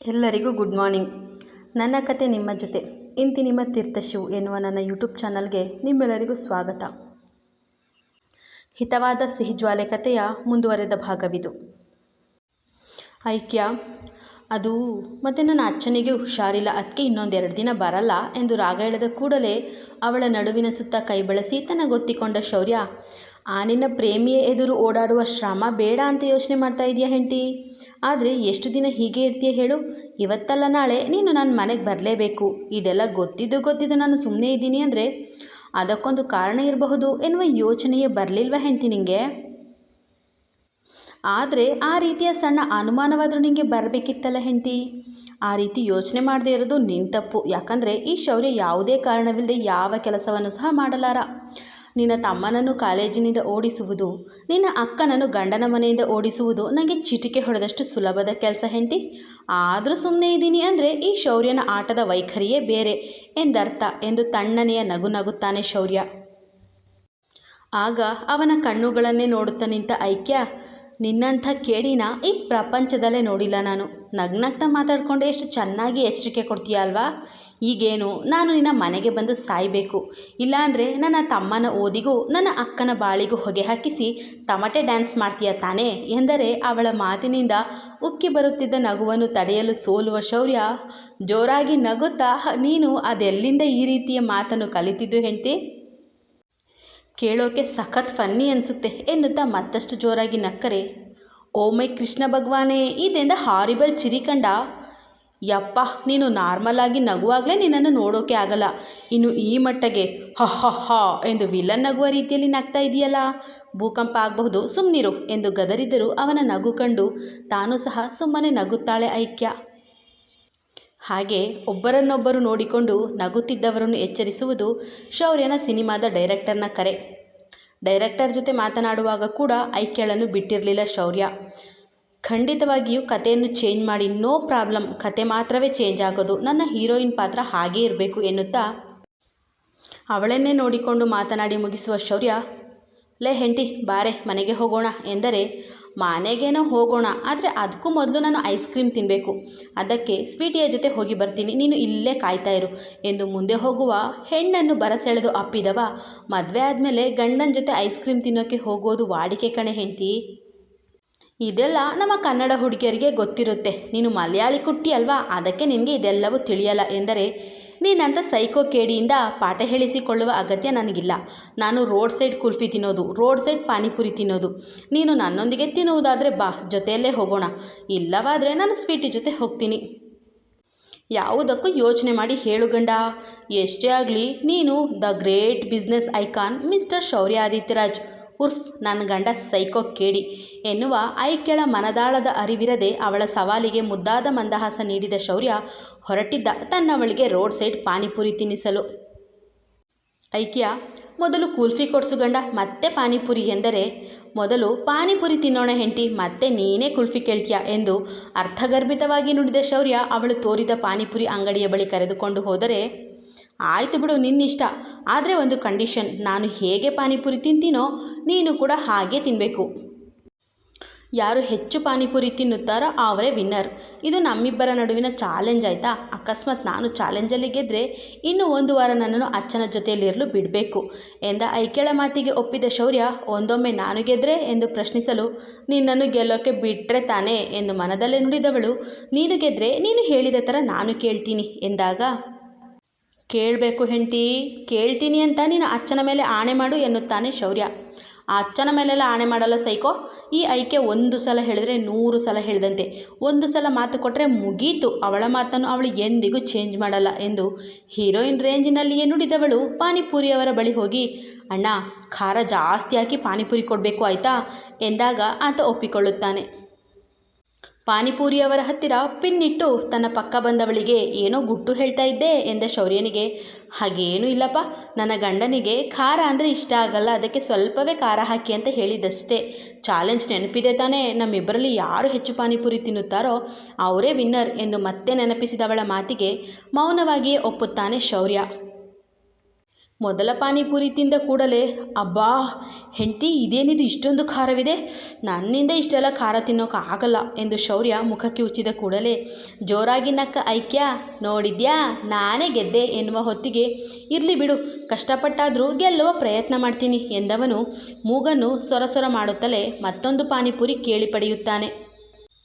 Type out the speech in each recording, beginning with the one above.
ಎಲ್ಲರಿಗೂ good morning. ನನ್ನ ಕತೆ ನಿಮ್ಮ ಜೊತೆ. ಇಂತಿ ನಿಮ್ಮ ತೀರ್ಥಶಿವು ಎನ್ನುವ ನನ್ನ ಯೂಟ್ಯೂಬ್ ಚಾನಲ್ಗೆ ನಿಮ್ಮೆಲ್ಲರಿಗೂ ಸ್ವಾಗತ. ಹಿತವಾದ ಸಿಹಿ ಜ್ವಾಲೆ ಕಥೆಯ ಮುಂದುವರೆದ ಭಾಗವಿದು. ಐಕ್ಯ, ಅದು ಮತ್ತು ನನ್ನ ಅಚ್ಚನಿಗೆ ಹುಷಾರಿಲ್ಲ ಅದಕ್ಕೆ ಇನ್ನೊಂದೆರಡು ದಿನ ಬರಲ್ಲ ಎಂದು ರಾಗ ಎಳೆದ ಕೂಡಲೇ ಅವಳ ನಡುವಿನ ಸುತ್ತ ಕೈ ಬಳಸಿ ತನಗೊತ್ತಿಕೊಂಡ ಶೌರ್ಯ ಆನಿನ ಪ್ರೇಮಿಯ ಎದುರು ಓಡಾಡುವ ಶ್ರಮ ಬೇಡ ಅಂತ ಯೋಚನೆ ಮಾಡ್ತಾ ಇದೆಯಾ ಹೆಂಡತಿ? ಆದರೆ ಎಷ್ಟು ದಿನ ಹೀಗೆ ಇರ್ತೀಯ ಹೇಳು? ಇವತ್ತಲ್ಲ ನಾಳೆ ನೀನು ನನ್ನ ಮನೆಗೆ ಬರಲೇಬೇಕು. ಇದೆಲ್ಲ ಗೊತ್ತಿದ್ದು ಗೊತ್ತಿದ್ದು ನಾನು ಸುಮ್ಮನೆ ಇದ್ದೀನಿ ಅಂದರೆ ಅದಕ್ಕೊಂದು ಕಾರಣ ಇರಬಹುದು ಎನ್ನುವ ಯೋಚನೆಯೇ ಬರಲಿಲ್ವ ಹೆಂಡತಿ ನಿನಗೆ ಆದರೆ ಆ ರೀತಿಯ ಸಣ್ಣ ಅನುಮಾನವಾದರೂ ನಿಮಗೆ ಬರಬೇಕಿತ್ತಲ್ಲ ಹೆಂಡತಿ? ಆ ರೀತಿ ಯೋಚನೆ ಮಾಡದೇ ಇರೋದು ನಿನ್ನ ತಪ್ಪು. ಯಾಕಂದರೆ ಈ ಶೌರ್ಯ ಯಾವುದೇ ಕಾರಣವಿಲ್ಲದೆ ಯಾವ ಕೆಲಸವನ್ನು ಸಹ ಮಾಡಲಾರ. ನಿನ್ನ ತಮ್ಮನನ್ನು ಕಾಲೇಜಿನಿಂದ ಓಡಿಸುವುದು, ನಿನ್ನ ಅಕ್ಕನನ್ನು ಗಂಡನ ಮನೆಯಿಂದ ಓಡಿಸುವುದು ನನಗೆ ಚಿಟಿಕೆ ಹೊಡೆದಷ್ಟು ಸುಲಭದ ಕೆಲಸ ಹೆಂಡತಿ? ಆದರೂ ಸುಮ್ಮನೆ ಇದ್ದೀನಿ ಅಂದರೆ ಈ ಶೌರ್ಯನ ಆಟದ ವೈಖರಿಯೇ ಬೇರೆ ಎಂದರ್ಥ ಎಂದು ತಣ್ಣನೆಯ ನಗು ನಗುತ್ತಾನೆ ಶೌರ್ಯ. ಆಗ ಅವನ ಕಣ್ಣುಗಳನ್ನೇ ನೋಡುತ್ತಾ ನಿಂತ ಐಕ್ಯ, ನಿನ್ನಂಥ ಕೇಡಿನ ಈ ಪ್ರಪಂಚದಲ್ಲೇ ನೋಡಿಲ್ಲ ನಾನು. ನಗ್ನಗ್ತಾ ಮಾತಾಡಿಕೊಂಡು ಎಷ್ಟು ಚೆನ್ನಾಗಿ ಎಚ್ಚರಿಕೆ ಕೊಡ್ತೀಯ ಅಲ್ವಾ? ಈಗೇನು? ನಾನು ನಿನ್ನ ಮನೆಗೆ ಬಂದು ಸಾಯಬೇಕು. ಇಲ್ಲಾಂದರೆ ನನ್ನ ತಮ್ಮನ ಓದಿಗೂ ನನ್ನ ಅಕ್ಕನ ಬಾಳಿಗೂ ಹೊಗೆ ಹಾಕಿಸಿ ತಮಟೆ ಡ್ಯಾನ್ಸ್ ಮಾಡ್ತೀಯ ತಾನೇ? ಎಂದರೆ ಅವಳ ಮಾತಿನಿಂದ ಉಕ್ಕಿ ಬರುತ್ತಿದ್ದ ನಗುವನ್ನು ತಡೆಯಲು ಸೋಲುವ ಶೌರ್ಯ ಜೋರಾಗಿ ನಗುತ್ತಾ ನೀನು ಅದೆಲ್ಲಿಂದ ಈ ರೀತಿಯ ಮಾತನ್ನು ಕಲಿತಿದ್ದು ಹೆಂಡತಿ? ಕೇಳೋಕೆ ಸಖತ್ ಫನ್ನಿ ಅನಿಸುತ್ತೆ ಎನ್ನುತ್ತಾ ಮತ್ತಷ್ಟು ಜೋರಾಗಿ ನಕ್ಕರೆ. ಓ ಕೃಷ್ಣ ಭಗವಾನೇ, ಇದೆಂದ ಹಾರಿಬಲ್ ಚಿರಿಕಂಡ? ಯಪ್ಪ, ನೀನು ನಾರ್ಮಲಾಗಿ ನಗುವಾಗಲೇ ನಿನ್ನನ್ನು ನೋಡೋಕೆ ಆಗಲ್ಲ. ಇನ್ನು ಈ ಮಟ್ಟಗೆ ಹ ಎಂದು ವಿಲನ್ ನಗುವ ರೀತಿಯಲ್ಲಿ ನಗ್ತಾ ಇದೆಯಲ್ಲ? ಭೂಕಂಪ ಆಗಬಹುದು ಸುಮ್ಮನಿರು ಎಂದು ಗದರಿದರು ಅವನ ನಗು ಕಂಡು. ತಾನು ಸಹ ಸುಮ್ಮನೆ ನಗುತ್ತಾಳೆ ಐಕ್ಯ. ಹಾಗೆ ಒಬ್ಬರನ್ನೊಬ್ಬರು ನೋಡಿಕೊಂಡು ನಗುತ್ತಿದ್ದವರನ್ನು ಎಚ್ಚರಿಸುವುದು ಶೌರ್ಯನ ಸಿನಿಮಾದ ಡೈರೆಕ್ಟರ್ನ ಕರೆ. ಡೈರೆಕ್ಟರ್ ಜೊತೆ ಮಾತನಾಡುವಾಗ ಕೂಡ ಐಕ್ಯಳನ್ನು ಬಿಟ್ಟಿರಲಿಲ್ಲ ಶೌರ್ಯ. ಖಂಡಿತವಾಗಿಯೂ ಕಥೆಯನ್ನು ಚೇಂಜ್ ಮಾಡಿ ನೋ ಪ್ರಾಬ್ಲಮ್ ಕತೆ ಮಾತ್ರವೇ ಚೇಂಜ್ ಆಗೋದು. ನನ್ನ ಹೀರೋಯಿನ್ ಪಾತ್ರ ಹಾಗೇ ಇರಬೇಕು ಎನ್ನುತ್ತಾ? ಅವಳನ್ನೇ ನೋಡಿಕೊಂಡು ಮಾತನಾಡಿ ಮುಗಿಸುವ ಶೌರ್ಯ, ಲೇ ಹೆಂಟಿ ಬಾರೆ, ಮನೆಗೆ ಹೋಗೋಣ ಎಂದರೆ, ಮನೆಗೇನೋ ಹೋಗೋಣ, ಆದರೆ ಅದಕ್ಕೂ ಮೊದಲು ನಾನು ಐಸ್ ಕ್ರೀಮ್ ತಿನ್ನಬೇಕು ಅದಕ್ಕೆ ಸ್ವೀಟಿಯ ಜೊತೆ ಹೋಗಿ ಬರ್ತೀನಿ. ನೀನು ಇಲ್ಲೇ ಕಾಯ್ತಾ ಇರು ಎಂದು ಮುಂದೆ ಹೋಗುವ ಹೆಣ್ಣನ್ನು ಬರಸೆಳೆದು ಅಪ್ಪಿದವ. ಮದುವೆ ಆದಮೇಲೆ ಗಂಡನ ಜೊತೆ ಐಸ್ ಕ್ರೀಮ್ ತಿನ್ನೋಕ್ಕೆ ಹೋಗೋದು ವಾಡಿಕೆ ಕಣೆ ಹೆಂಡತಿ. ಇದೆಲ್ಲ ನಮ್ಮ ಕನ್ನಡ ಹುಡುಗಿಯರಿಗೆ ಗೊತ್ತಿರುತ್ತೆ. ನೀನು ಮಲಯಾಳಿ ಕುಟ್ಟಿ ಅಲ್ವಾ? ಅದಕ್ಕೆ ನಿನಗೆ ಇದೆಲ್ಲವೂ ತಿಳಿಯಲ್ಲ ಎಂದರೆ ನೀನಂಥ ಸೈಕೋ ಕೇಡಿಯಿಂದ ಪಾಠ ಹೇಳಿಸಿಕೊಳ್ಳುವ ಅಗತ್ಯ ನನಗಿಲ್ಲ. ನಾನು ರೋಡ್ ಸೈಡ್ ಕುಲ್ಫಿ ತಿನ್ನೋದು, ರೋಡ್ ಸೈಡ್ ಪಾನಿಪುರಿ ತಿನ್ನೋದು. ನೀನು ನನ್ನೊಂದಿಗೆ ತಿನ್ನುವುದಾದರೆ ಬಾ, ಜೊತೆಯಲ್ಲೇ ಹೋಗೋಣ. ಇಲ್ಲವಾದರೆ ನಾನು ಸ್ವೀಟ್ ಜೊತೆ ಹೋಗ್ತೀನಿ. ಯಾವುದಕ್ಕೂ ಯೋಚನೆ ಮಾಡಿ ಹೇಳು ಗಂಡ. ಎಷ್ಟೇ ಆಗಲಿ, ನೀನು the great business icon mister Shaurya Adityaraj ಉರ್ಫ್ ನನ್ನ ಗಂಡ ಸೈಕೋ ಕೇಡಿ ಎನ್ನುವ ಐಕ್ಯಳ ಮನದಾಳದ ಅರಿವಿರದೆ ಅವಳ ಸವಾಲಿಗೆ ಮುದ್ದಾದ ಮಂದಹಾಸ ನೀಡಿದ ಶೌರ್ಯ ಹೊರಟಿದ್ದ ತನ್ನವಳಿಗೆ ರೋಡ್ ಸೈಡ್ ಪಾನಿಪುರಿ ತಿನ್ನಿಸಲು. ಐಕ್ಯ, ಮೊದಲು ಕುಲ್ಫಿ ಕೊಡ್ಸು ಗಂಡ, ಮತ್ತೆ ಪಾನಿಪುರಿ ಎಂದರೆ, ಮೊದಲು ಪಾನಿಪುರಿ ತಿನ್ನೋಣ ಹೆಂಡತಿ, ಮತ್ತೆ ನೀನೇ ಕುಲ್ಫಿ ಕೇಳ್ತೀಯ ಎಂದು ಅರ್ಥಗರ್ಭಿತವಾಗಿ ನುಡಿದ ಶೌರ್ಯ ಅವಳು ತೋರಿದ ಪಾನಿಪುರಿ ಅಂಗಡಿಯ ಬಳಿ ಕರೆದುಕೊಂಡು ಹೋದರೆ ಆಯಿತು ಬಿಡು ನಿನ್ನಿಷ್ಟ. ಆದರೆ ಒಂದು ಕಂಡೀಷನ್ ನಾನು ಹೇಗೆ ಪಾನಿಪುರಿ ತಿಂತೀನೋ ನೀನು ಕೂಡ ಹಾಗೆ ತಿನ್ನಬೇಕು ಯಾರು ಹೆಚ್ಚು ಪಾನಿಪುರಿ ತಿನ್ನುತ್ತಾರೋ ಅವರೇ ವಿನ್ನರ್ ಇದು ನಮ್ಮಿಬ್ಬರ ನಡುವಿನ ಚಾಲೆಂಜ್ ಆಯಿತಾ? ಅಕಸ್ಮಾತ್ ನಾನು ಚಾಲೆಂಜಲ್ಲಿ ಗೆದ್ದರೆ ಇನ್ನು ಒಂದು ವಾರ ನನ್ನನ್ನು ಅಚ್ಚನ ಜೊತೆಯಲ್ಲಿರಲು ಬಿಡಬೇಕು. ಎಂದ ಐಕ್ಯಳ ಮಾತಿಗೆ ಒಪ್ಪಿದ ಶೌರ್ಯ, ಒಂದೊಮ್ಮೆ ನಾನು ಗೆದ್ರೆ? ಎಂದು ಪ್ರಶ್ನಿಸಲು, ನಿನ್ನನ್ನು ಗೆಲ್ಲೋಕ್ಕೆ ಬಿಟ್ಟರೆ ತಾನೇ? ಎಂದು ಮನದಲ್ಲೇ ನುಡಿದವಳು, ನೀನು ಗೆದ್ದರೆ ನೀನು ಹೇಳಿದ ಥರ ನಾನು ಕೇಳ್ತೀನಿ. ಎಂದಾಗ ಕೇಳಬೇಕು ಹೆಂಡತಿ, ಕೇಳ್ತೀನಿ ಅಂತ ನೀನು ಅಚ್ಚನ ಮೇಲೆ ಆಣೆ ಮಾಡು ಎನ್ನುತ್ತಾನೆ ಶೌರ್ಯ. ಆ ಅಚ್ಚನ ಮೇಲೆಲ್ಲ ಆಣೆ ಮಾಡಲ್ಲ ಸೈಕೋ, ಈ ಐಕೆ ಒಂದು ಸಲ ಹೇಳಿದ್ರೆ ನೂರು ಸಲ ಹೇಳಿದಂತೆ. ಒಂದು ಸಲ ಮಾತು ಕೊಟ್ಟರೆ ಮುಗೀತು, ಅವಳ ಮಾತನ್ನು ಅವಳು ಎಂದಿಗೂ ಚೇಂಜ್ ಮಾಡಲ್ಲ ಎಂದು. ಹೀರೋಯಿನ್ ರೇಂಜಿನಲ್ಲಿಯೇ ನುಡಿದವಳು ಪಾನಿಪುರಿಯವರ ಬಳಿ ಹೋಗಿ, ಅಣ್ಣ, ಖಾರ ಜಾಸ್ತಿ ಹಾಕಿ ಪಾನಿಪುರಿ ಕೊಡಬೇಕು ಆಯಿತಾ? ಎಂದಾಗ ಆತ ಒಪ್ಪಿಕೊಳ್ಳುತ್ತಾನೆ. ಪಾನಿಪುರಿಯವರ ಹತ್ತಿರ ಪಿನ್ನಿಟ್ಟು ತನ್ನ ಪಕ್ಕ ಬಂದವಳಿಗೆ ಏನೋ ಗುಟ್ಟು ಹೇಳ್ತಾ ಇದ್ದೆ ಎಂದ ಶೌರ್ಯನಿಗೆ. ಹಾಗೇನೂ ಇಲ್ಲಪ್ಪ, ನನ್ನ ಗಂಡನಿಗೆ ಖಾರ ಅಂದರೆ ಇಷ್ಟ ಆಗಲ್ಲ, ಅದಕ್ಕೆ ಸ್ವಲ್ಪವೇ ಖಾರ ಹಾಕಿ ಅಂತ ಹೇಳಿದಷ್ಟೇ. ಚಾಲೆಂಜ್ ನೆನಪಿದೆ ತಾನೇ, ನಮ್ಮಿಬ್ಬರಲ್ಲಿ ಯಾರು ಹೆಚ್ಚು ಪಾನಿಪುರಿ ತಿನ್ನುತ್ತಾರೋ ಅವರೇ ವಿನ್ನರ್ ಎಂದು ಮತ್ತೆ ನೆನಪಿಸಿದವಳ ಮಾತಿಗೆ ಮೌನವಾಗಿಯೇ ಒಪ್ಪುತ್ತಾನೆ ಶೌರ್ಯ. ಮೊದಲ ಪಾನಿಪುರಿ ತಿಂದ ಕೂಡಲೇ, ಅಬ್ಬಾ, ಹೆಂಡತಿ, ಇದೇನಿದು ಇಷ್ಟೊಂದು ಖಾರವಿದೆ? ನನ್ನಿಂದ ಇಷ್ಟೆಲ್ಲ ಖಾರ ತಿನ್ನೋಕೆ ಆಗಲ್ಲ, ಎಂದು ಶೌರ್ಯ ಮುಖಕ್ಕೆ ಉಚ್ಚಿದ ಕೂಡಲೇ, ಜೋರಾಗಿ ನಕ್ಕ, ಐಕ್ಯ, ನೋಡಿದ್ಯಾ? ನಾನೇ ಗೆದ್ದೆ ಎನ್ನುವ ಹೊತ್ತಿಗೆ, ಇರಲಿ ಬಿಡು, ಕಷ್ಟಪಟ್ಟಾದರೂ ಗೆಲ್ಲುವ ಪ್ರಯತ್ನ ಮಾಡ್ತೀನಿ, ಎಂದವನು, ಮೂಗನ್ನು ಸೊರಸೊರ ಮಾಡುತ್ತಲೇ ಮತ್ತೊಂದು ಪಾನಿಪುರಿ ಕೇಳಿ ಪಡೆಯುತ್ತಾನೆ.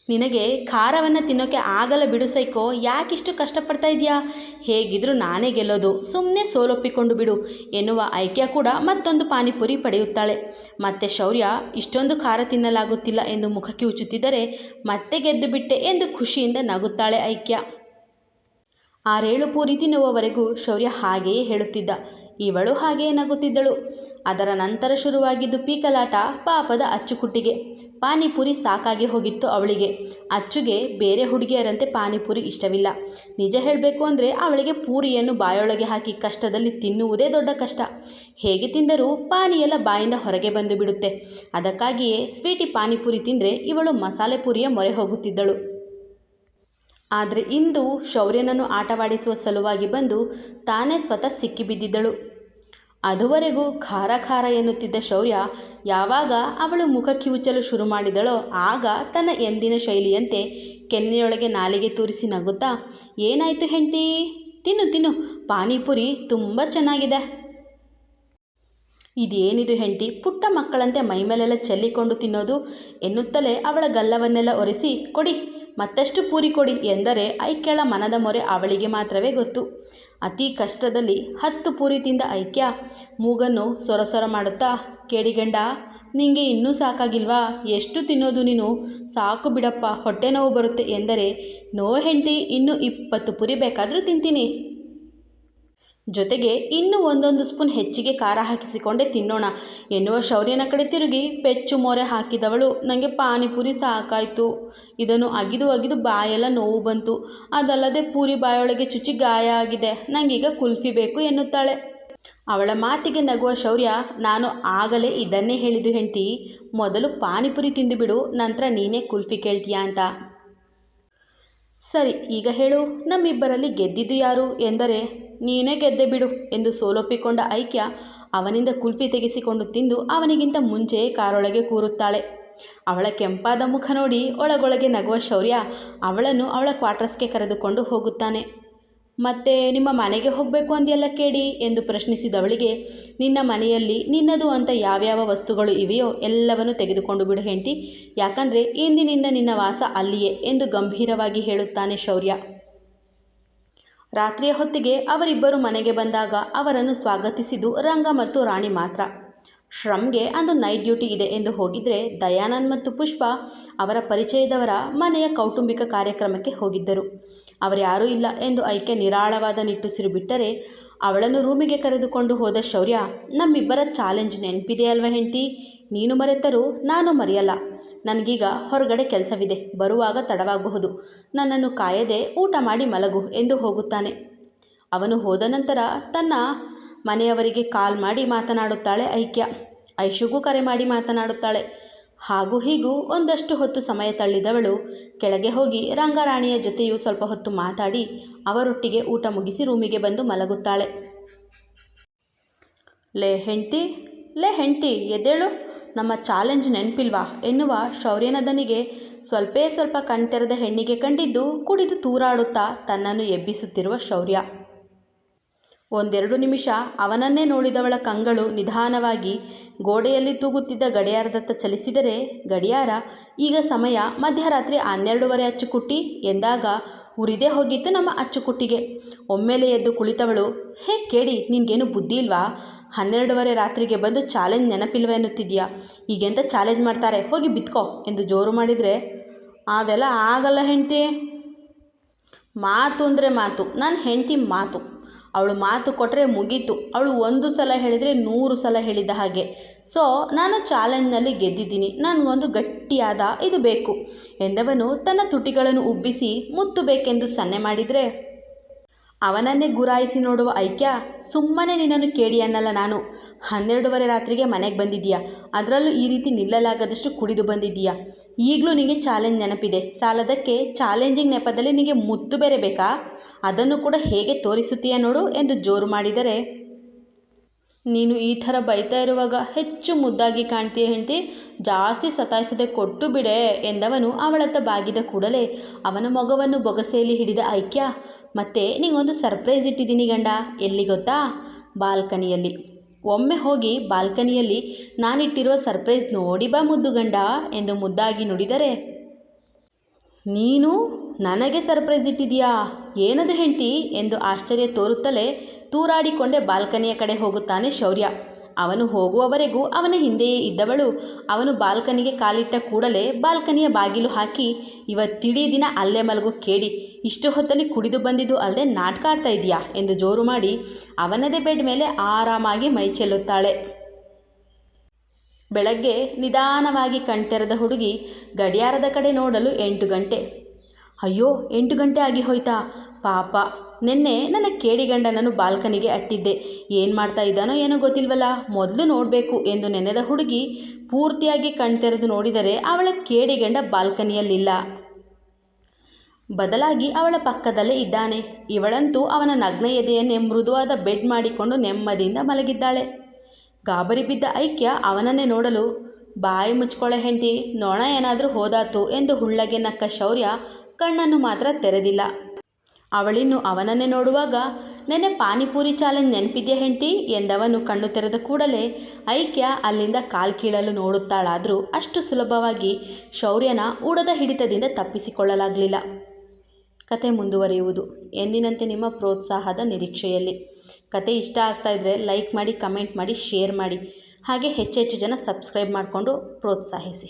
ನಿನಗೆ ಖಾರವನ್ನು ತಿನ್ನೋಕ್ಕೆ ಆಗಲ್ಲ ಬಿಡು ಸೈಕೋ, ಯಾಕಿಷ್ಟು ಕಷ್ಟಪಡ್ತಾ ಇದೆಯಾ ಹೇಗಿದ್ರೂ ನಾನೇ ಗೆಲ್ಲೋದು ಸುಮ್ಮನೆ ಸೋಲೊಪ್ಪಿಕೊಂಡು ಬಿಡು ಎನ್ನುವ ಐಕ್ಯ ಕೂಡ ಮತ್ತೊಂದು ಪಾನಿಪುರಿ ಪಡೆಯುತ್ತಾಳೆ. ಮತ್ತೆ ಶೌರ್ಯ ಇಷ್ಟೊಂದು ಖಾರ ತಿನ್ನಲಾಗುತ್ತಿಲ್ಲ ಎಂದು ಮುಖಕ್ಕೆ ಉಚ್ಚುತ್ತಿದ್ದರೆ ಮತ್ತೆ ಗೆದ್ದು ಬಿಟ್ಟೆ ಎಂದು ಖುಷಿಯಿಂದ ನಗುತ್ತಾಳೆ ಐಕ್ಯ. ಆರೇಳು ಪೂರಿ ತಿನ್ನುವವರೆಗೂ ಶೌರ್ಯ ಹಾಗೆಯೇ ಹೇಳುತ್ತಿದ್ದ. ಇವಳು ಹಾಗೆಯೇ ನಗುತ್ತಿದ್ದಳು. ಅದರ ನಂತರ ಶುರುವಾಗಿದ್ದು ಪೀಕಲಾಟ, ಪಾಪದ ಅಚ್ಚುಕುಟ್ಟಿಗೆ. ಪಾನಿಪುರಿ ಸಾಕಾಗಿ ಹೋಗಿತ್ತು ಅವಳಿಗೆ. ಅಚ್ಚುಗೆ ಬೇರೆ ಹುಡುಗಿಯರಂತೆ ಪಾನಿಪುರಿ ಇಷ್ಟವಿಲ್ಲ. ನಿಜ ಹೇಳಬೇಕು ಅಂದರೆ ಅವಳಿಗೆ ಪೂರಿಯನ್ನು ಬಾಯೊಳಗೆ ಹಾಕಿ ಕಷ್ಟದಲ್ಲಿ ತಿನ್ನುವುದೇ ದೊಡ್ಡ ಕಷ್ಟ. ಹೇಗೆ ತಿಂದರೂ ಪಾನಿಯೆಲ್ಲ ಬಾಯಿಂದ ಹೊರಗೆ ಬಂದು ಬಿಡುತ್ತೆ. ಅದಕ್ಕಾಗಿಯೇ ಸ್ವೀಟಿ ಪಾನಿಪುರಿ ತಿಂದರೆ ಇವಳು ಮಸಾಲೆ ಪುರಿಯ ಮೊರೆ ಹೋಗುತ್ತಿದ್ದಳು. ಆದರೆ ಇಂದು ಶೌರ್ಯನನ್ನು ಆಟವಾಡಿಸುವ ಸಲುವಾಗಿ ಬಂದು ತಾನೇ ಸ್ವತಃ ಸಿಕ್ಕಿಬಿದ್ದಿದ್ದಳು. ಅದುವರೆಗೂ ಖಾರ ಖಾರ ಎನ್ನುತ್ತಿದ್ದ ಶೌರ್ಯ ಯಾವಾಗ ಅವಳು ಮುಖ ಕಿವುಚಲು ಶುರು ಮಾಡಿದಳೋ ಆಗ ತನ್ನ ಎಂದಿನ ಶೈಲಿಯಂತೆ ಕೆನ್ನೆಯೊಳಗೆ ನಾಲಿಗೆ ತೂರಿಸಿ ನಗುತ್ತಾ, ಏನಾಯಿತು ಹೆಂಡ್ತಿ? ತಿನ್ನು ತಿನ್ನು, ಪಾನಿಪುರಿ ತುಂಬ ಚೆನ್ನಾಗಿದೆ. ಇದೇನಿದು ಹೆಂಡತಿ? ಪುಟ್ಟ ಮಕ್ಕಳಂತೆ ಮೈಮೇಲೆಲ್ಲ ಚೆಲ್ಲಿಕೊಂಡು ತಿನ್ನೋದು? ಎನ್ನುತ್ತಲೇ ಅವಳ ಗಲ್ಲವನ್ನೆಲ್ಲ ಒರೆಸಿ, ಕೊಡಿ, ಮತ್ತಷ್ಟು ಪೂರಿ ಕೊಡಿ ಎಂದರೆ ಐಕ್ಯಳ ಮನದ ಮೊರೆ ಅವಳಿಗೆ ಮಾತ್ರವೇ ಗೊತ್ತು. ಅತಿ ಕಷ್ಟದಲ್ಲಿ ಹತ್ತು ಪೂರಿ ತಿಂದ ಐಕ್ಯ. ಮೂಗನ್ನು ಸೊರಸೊರ ಮಾಡುತ್ತಾ, ಕೇಡಿಗಂಡ, ನಿಂಗೆ ಇನ್ನೂ ಸಾಕಾಗಿಲ್ವಾ? ಎಷ್ಟು ತಿನ್ನೋದು ನೀನು? ಸಾಕು ಬಿಡಪ್ಪ, ಹೊಟ್ಟೆ ನೋವು ಬರುತ್ತೆ ಎಂದರೆ, ನೋ ಹೆಂಡತಿ, ಇನ್ನೂ ಇಪ್ಪತ್ತು ಪುರಿ ಬೇಕಾದರೂ ತಿಂತೀನಿ. ಜೊತೆಗೆ ಇನ್ನೂ ಒಂದೊಂದು ಸ್ಪೂನ್ ಹೆಚ್ಚಿಗೆ ಖಾರ ಹಾಕಿಸಿಕೊಂಡೇ ತಿನ್ನೋಣ. ಎನ್ನುವ ಶೌರ್ಯನ ಕಡೆ ತಿರುಗಿ ಪೆಚ್ಚು ಮೊರೆ ಹಾಕಿದವಳು ನನಗೆ ಪಾನಿಪುರಿ ಸಾಕಾಯಿತು. ಇದನ್ನು ಅಗಿದು ಅಗಿದು ಬಾಯೆಲ್ಲ ನೋವು ಬಂತು. ಅದಲ್ಲದೆ ಪೂರಿ ಬಾಯೊಳಗೆ ಚುಚ್ಚಿ ಗಾಯ ಆಗಿದೆ. ನನಗೀಗ ಕುಲ್ಫಿ ಬೇಕು ಎನ್ನುತ್ತಾಳೆ. ಅವಳ ಮಾತಿಗೆ ನಗುವ ಶೌರ್ಯ, ನಾನು ಆಗಲೇ ಇದನ್ನೇ ಹೇಳಿದ್ದು ಹೆಂಡ್ತಿ. ಮೊದಲು ಪಾನಿಪುರಿ ತಿಂದುಬಿಡು, ನಂತರ ನೀನೇ ಕುಲ್ಫಿ ಕೇಳ್ತೀಯಾ ಅಂತ. ಸರಿ, ಈಗ ಹೇಳು. ನಮ್ಮಿಬ್ಬರಲ್ಲಿ ಗೆದ್ದಿದ್ದು ಯಾರು? ಎಂದರೆ ನೀನೇ ಗೆದ್ದೆ ಬಿಡು ಎಂದು ಸೋಲೊಪ್ಪಿಕೊಂಡ ಐಕ್ಯ ಅವನಿಂದ ಕುಲ್ಫಿ ತೆಗೆಸಿಕೊಂಡು ತಿಂದು ಅವನಿಗಿಂತ ಮುಂಚೆಯೇ ಕಾರೊಳಗೆ ಕೂರುತ್ತಾಳೆ. ಅವಳ ಕೆಂಪಾದ ಮುಖ ನೋಡಿ ಒಳಗೊಳಗೆ ನಗುವ ಶೌರ್ಯ ಅವಳನ್ನು ಅವಳ ಕ್ವಾರ್ಟರ್ಸ್ಗೆ ಕರೆದುಕೊಂಡು ಹೋಗುತ್ತಾನೆ. ಮತ್ತೆ ನಿಮ್ಮ ಮನೆಗೆ ಹೋಗಬೇಕು ಅಂದೆಲ್ಲ ಕೇಳಿ ಎಂದು ಪ್ರಶ್ನಿಸಿದವಳಿಗೆ, ನಿನ್ನ ಮನೆಯಲ್ಲಿ ನಿನ್ನದು ಅಂತ ಯಾವ್ಯಾವ ವಸ್ತುಗಳು ಇವೆಯೋ ಎಲ್ಲವನ್ನು ತೆಗೆದುಕೊಂಡು ಬಿಡು ಹೆಂಡತಿ, ಯಾಕಂದರೆ ಇಂದಿನಿಂದ ನಿನ್ನ ವಾಸ ಅಲ್ಲಿಯೇ ಎಂದು ಗಂಭೀರವಾಗಿ ಹೇಳುತ್ತಾನೆ ಶೌರ್ಯ. ರಾತ್ರಿಯ ಹೊತ್ತಿಗೆ ಅವರಿಬ್ಬರು ಮನೆಗೆ ಬಂದಾಗ ಅವರನ್ನು ಸ್ವಾಗತಿಸಿದ್ದು ರಂಗ ಮತ್ತು ರಾಣಿ ಮಾತ್ರ. ಶ್ರಮ್ಗೆ ಅಂದು ನೈಟ್ ಡ್ಯೂಟಿ ಇದೆ ಎಂದು ಹೋಗಿದ್ರೆ ದಯಾನಂದ್ ಮತ್ತು ಪುಷ್ಪ ಅವರ ಪರಿಚಯದವರ ಮನೆಯ ಕೌಟುಂಬಿಕ ಕಾರ್ಯಕ್ರಮಕ್ಕೆ ಹೋಗಿದ್ದರು. ಅವರ್ಯಾರೂ ಇಲ್ಲ ಎಂದು ಐಕೆ ನಿರಾಳವಾದ ನಿಟ್ಟುಸಿರು ಬಿಟ್ಟರೆ ಅವಳನ್ನು ರೂಮಿಗೆ ಕರೆದುಕೊಂಡು ಹೋದ ಶೌರ್ಯ, ನಮ್ಮಿಬ್ಬರ ಚಾಲೆಂಜ್ ನೆನಪಿದೆಯಲ್ವ ಹೆಂಡ್ತಿ? ನೀನು ಮರೆತರೂ ನಾನು ಮರೆಯಲ್ಲ. ನನಗೀಗ ಹೊರಗಡೆ ಕೆಲಸವಿದೆ, ಬರುವಾಗ ತಡವಾಗಬಹುದು. ನನ್ನನ್ನು ಕಾಯದೆ ಊಟ ಮಾಡಿ ಮಲಗು ಎಂದು ಹೋಗುತ್ತಾನೆ. ಅವನು ಹೋದ ನಂತರ ತನ್ನ ಮನೆಯವರಿಗೆ ಕಾಲ್ ಮಾಡಿ ಮಾತನಾಡುತ್ತಾಳೆ ಐಕ್ಯ. ಐಶುಗೂ ಕರೆ ಮಾಡಿ ಮಾತನಾಡುತ್ತಾಳೆ. ಹಾಗೂ ಹೀಗೂ ಒಂದಷ್ಟು ಹೊತ್ತು ಸಮಯ ತಳ್ಳಿದವಳು. ಕೆಳಗೆ ಹೋಗಿ ರಂಗರಾಣಿಯ ಜೊತೆಯೂ ಸ್ವಲ್ಪ ಹೊತ್ತು ಮಾತಾಡಿ ಅವರೊಟ್ಟಿಗೆ ಊಟ ಮುಗಿಸಿ ರೂಮಿಗೆ ಬಂದು ಮಲಗುತ್ತಾಳೆ. ಲೇ ಹೆಂಡ್ತಿ ಲೇ ಹೆಂಡ್ತಿ, ಎದ್ದೇಳು. ನಮ್ಮ ಚಾಲೆಂಜ್ ನೆನಪಿಲ್ವಾ? ಎನ್ನುವ ಶೌರ್ಯನದನಿಗೆ ಸ್ವಲ್ಪೇ ಸ್ವಲ್ಪ ಕಣ್ತೆರೆದ ಹೆಣ್ಣಿಗೆ ಕಂಡಿದ್ದು ಕುಡಿದು ತೂರಾಡುತ್ತಾ ತನ್ನನ್ನು ಎಬ್ಬಿಸುತ್ತಿರುವ ಶೌರ್ಯ. ಒಂದೆರಡು ನಿಮಿಷ ಅವನನ್ನೇ ನೋಡಿದವಳ ಕಂಗಳು ನಿಧಾನವಾಗಿ ಗೋಡೆಯಲ್ಲಿ ತೂಗುತ್ತಿದ್ದ ಗಡಿಯಾರದತ್ತ ಚಲಿಸಿದರೆ, ಗಡಿಯಾರ, ಈಗ ಸಮಯ ಮಧ್ಯರಾತ್ರಿ ಹನ್ನೆರಡೂವರೆ ಅಚ್ಚುಕುಟ್ಟಿ ಎಂದಾಗ ಉರಿದೇ ಹೋಗಿತ್ತು ನಮ್ಮ ಅಚ್ಚುಕುಟ್ಟಿಗೆ. ಒಮ್ಮೆಲೆ ಎದ್ದು ಕುಳಿತವಳು, ಹೇ ಕೇಳಿ ನಿನಗೇನು ಬುದ್ಧಿ ಇಲ್ವಾ? ಹನ್ನೆರಡೂವರೆ ರಾತ್ರಿಗೆ ಬಂದು ಚಾಲೆಂಜ್ ನೆನಪಿಲ್ವ ಎನ್ನುತ್ತಿದ್ಯಾ? ಈಗೆಂತ ಚಾಲೆಂಜ್ ಮಾಡ್ತಾರೆ? ಹೋಗಿ ಬಿತ್ಕೋ ಎಂದು ಜೋರು ಮಾಡಿದರೆ, ಅದೆಲ್ಲ ಆಗಲ್ಲ ಹೆಂಡ್ತಿ. ಮಾತು ಅಂದರೆ ಮಾತು. ನನ್ನ ಹೆಂಡ್ತಿ ಮಾತು. ಅವಳು ಮಾತು ಕೊಟ್ಟರೆ ಮುಗೀತು. ಅವಳು ಒಂದು ಸಲ ಹೇಳಿದರೆ ನೂರು ಸಲ ಹೇಳಿದ ಹಾಗೆ. ಸೊ ನಾನು ಚಾಲೆಂಜ್ನಲ್ಲಿ ಗೆದ್ದಿದ್ದೀನಿ. ನನಗೊಂದು ಗಟ್ಟಿಯಾದ ಇದು ಬೇಕು ಎಂದವನು ತನ್ನ ತುಟಿಗಳನ್ನು ಉಬ್ಬಿಸಿ ಮುತ್ತು ಬೇಕೆಂದು ಸನ್ನೆ ಮಾಡಿದರೆ, ಅವನನ್ನೇ ಗುರಾಯಿಸಿ ನೋಡುವ ಐಕ್ಯ, ಸುಮ್ಮನೆ ನಿನ್ನನ್ನು ಕೇಳಿ ಅನ್ನಲ್ಲ ನಾನು. ಹನ್ನೆರಡುವರೆ ರಾತ್ರಿಗೆ ಮನೆಗೆ ಬಂದಿದ್ದೀಯಾ? ಅದರಲ್ಲೂ ಈ ರೀತಿ ನಿಲ್ಲಲಾಗದಷ್ಟು ಕುಡಿದು ಬಂದಿದ್ದೀಯಾ? ಈಗಲೂ ನಿನಗೆ ಚಾಲೆಂಜ್ ನೆನಪಿದೆ. ಸಾಲದಕ್ಕೆ ಚಾಲೆಂಜಿಂಗ್ ನೆಪದಲ್ಲಿ ನಿನಗೆ ಮುತ್ತು ಬೇರೆ ಬೇಕಾ? ಅದನ್ನು ಕೂಡ ಹೇಗೆ ತೋರಿಸುತ್ತೀಯ ನೋಡು ಎಂದು ಜೋರು ಮಾಡಿದರೆ, ನೀನು ಈ ಥರ ಬೈತಾ ಇರುವಾಗ ಹೆಚ್ಚು ಮುದ್ದಾಗಿ ಕಾಣ್ತೀಯ ಹೆಂಡತಿ? ಜಾಸ್ತಿ ಸತಾಯಿಸದೆ ಕೊಟ್ಟು ಬಿಡೆ ಎಂದವನು ಅವಳತ್ತ ಬಾಗಿದ ಕೂಡಲೇ, ಅವನ ಮೊಗವನ್ನು ಬೊಗಸೆಯಲ್ಲಿ ಹಿಡಿದ ಐಕ್ಯ, ಮತ್ತೆ ನಿಂಗೊಂದು ಸರ್ಪ್ರೈಸ್ ಇಟ್ಟಿದ್ದೀನಿ ಗಂಡ, ಎಲ್ಲಿ ಗೊತ್ತಾ? ಬಾಲ್ಕನಿಯಲ್ಲಿ. ಒಮ್ಮೆ ಹೋಗಿ ಬಾಲ್ಕನಿಯಲ್ಲಿ ನಾನಿಟ್ಟಿರುವ ಸರ್ಪ್ರೈಸ್ ನೋಡಿ ಬಾ ಮುದ್ದು ಗಂಡ ಎಂದು ಮುದ್ದಾಗಿ ನುಡಿದರೆ ನೀನು ನನಗೆ ಸರ್ಪ್ರೈಸ್ ಇಟ್ಟಿದೀಯಾ ಏನದು ಹೆಂಡ್ತಿ? ಎಂದು ಆಶ್ಚರ್ಯ ತೋರುತ್ತಲೇ ತೂರಾಡಿಕೊಂಡೇ ಬಾಲ್ಕನಿಯ ಕಡೆ ಹೋಗುತ್ತಾನೆ ಶೌರ್ಯ. ಅವನು ಹೋಗುವವರೆಗೂ ಅವನ ಹಿಂದೆಯೇ ಇದ್ದವಳು. ಅವನು ಬಾಲ್ಕನಿಗೆ ಕಾಲಿಟ್ಟ ಕೂಡಲೇ ಬಾಲ್ಕನಿಯ ಬಾಗಿಲು ಹಾಕಿ ಇವತ್ತಿಡೀ ದಿನ ಅಲ್ಲೇ ಮಲಗು ಕೇಳಿ, ಇಷ್ಟು ಹೊತ್ತಲ್ಲಿ ಕುಡಿದು ಬಂದಿದ್ದು ಅಲ್ಲದೆ ನಾಟಕ ಆಡ್ತಾ ಇದೆಯಾ ಎಂದು ಜೋರು ಮಾಡಿ, ಅವನದೇ ಬೆಡ್ ಮೇಲೆ ಆರಾಮಾಗಿ ಮೈ ಚೆಲ್ಲುತ್ತಾಳೆ. ಬೆಳಗ್ಗೆ ನಿಧಾನವಾಗಿ ಕಣ್ತೆರೆದ ಹುಡುಗಿ ಗಡಿಯಾರದ ಕಡೆ ನೋಡಲು ಎಂಟು ಗಂಟೆ. ಅಯ್ಯೋ, ಎಂಟು ಗಂಟೆ ಆಗಿ ಹೋಯ್ತಾ? ಪಾಪ, ನಿನ್ನೆ ನನ್ನ ಕೇಡಿಗಂಡನನ್ನು ಬಾಲ್ಕನಿಗೆ ಅಟ್ಟಿದ್ದೆ. ಏನು ಮಾಡ್ತಾ ಇದ್ದಾನೋ ಏನೋ ಗೊತ್ತಿಲ್ವಲ್ಲ? ಮೊದಲು ನೋಡಬೇಕು ಎಂದು ನೆನೆದ ಹುಡುಗಿ ಪೂರ್ತಿಯಾಗಿ ಕಣ್ತೆರೆದು ನೋಡಿದರೆ ಅವಳ ಕೇಡಿಗಂಡ ಬಾಲ್ಕನಿಯಲ್ಲಿಲ್ಲ. ಬದಲಾಗಿ ಅವಳ ಪಕ್ಕದಲ್ಲೇ ಇದ್ದಾನೆ. ಇವಳಂತೂ ಅವನ ನಗ್ನ ಎದೆಯನ್ನೇ ಮೃದುವಾದ ಬೆಡ್ ಮಾಡಿಕೊಂಡು ನೆಮ್ಮದಿಯಿಂದ ಮಲಗಿದ್ದಾಳೆ. ಗಾಬರಿ ಬಿದ್ದ ಐಕ್ಯ ಅವನನ್ನೇ ನೋಡಲು, ಬಾಯಿ ಮುಚ್ಕೊಳ್ಳೆ ಹೆಂಡತಿ, ನೊಣ ಏನಾದರೂ ಹೋದಾತು ಎಂದು ಹುಳ್ಳಗೆ ನಕ್ಕ ಶೌರ್ಯ ಕಣ್ಣನ್ನು ಮಾತ್ರ ತೆರೆದಿಲ್ಲ. ಅವಳಿನ್ನು ಅವನನ್ನೇ ನೋಡುವಾಗ ನೆನೆ ಪಾನಿಪೂರಿ ಚಾಲೆಂಜ್ ನೆನಪಿದ್ಯಾ ಹೆಂಡತಿ? ಎಂದವನು ಕಣ್ಣು ತೆರೆದ ಕೂಡಲೇ ಐಕ್ಯ ಅಲ್ಲಿಂದ ಕಾಲ್ ಕೀಳಲು ನೋಡುತ್ತಾಳಾದರೂ ಅಷ್ಟು ಸುಲಭವಾಗಿ ಶೌರ್ಯನ ಉಡದ ಹಿಡಿತದಿಂದ ತಪ್ಪಿಸಿಕೊಳ್ಳಲಾಗಲಿಲ್ಲ. ಕತೆ ಮುಂದುವರಿಯುವುದು ಎಂದಿನಂತೆ ನಿಮ್ಮ ಪ್ರೋತ್ಸಾಹದ ನಿರೀಕ್ಷೆಯಲ್ಲಿ. ಕತೆ ಇಷ್ಟ ಆಗ್ತಾ ಇದ್ದರೆ ಲೈಕ್ ಮಾಡಿ ಕಮೆಂಟ್ ಮಾಡಿ ಶೇರ್ ಮಾಡಿ. ಹಾಗೆ ಹೆಚ್ಚೆಚ್ಚು ಜನ ಸಬ್ಸ್ಕ್ರೈಬ್ ಮಾಡಿಕೊಂಡು ಪ್ರೋತ್ಸಾಹಿಸಿ.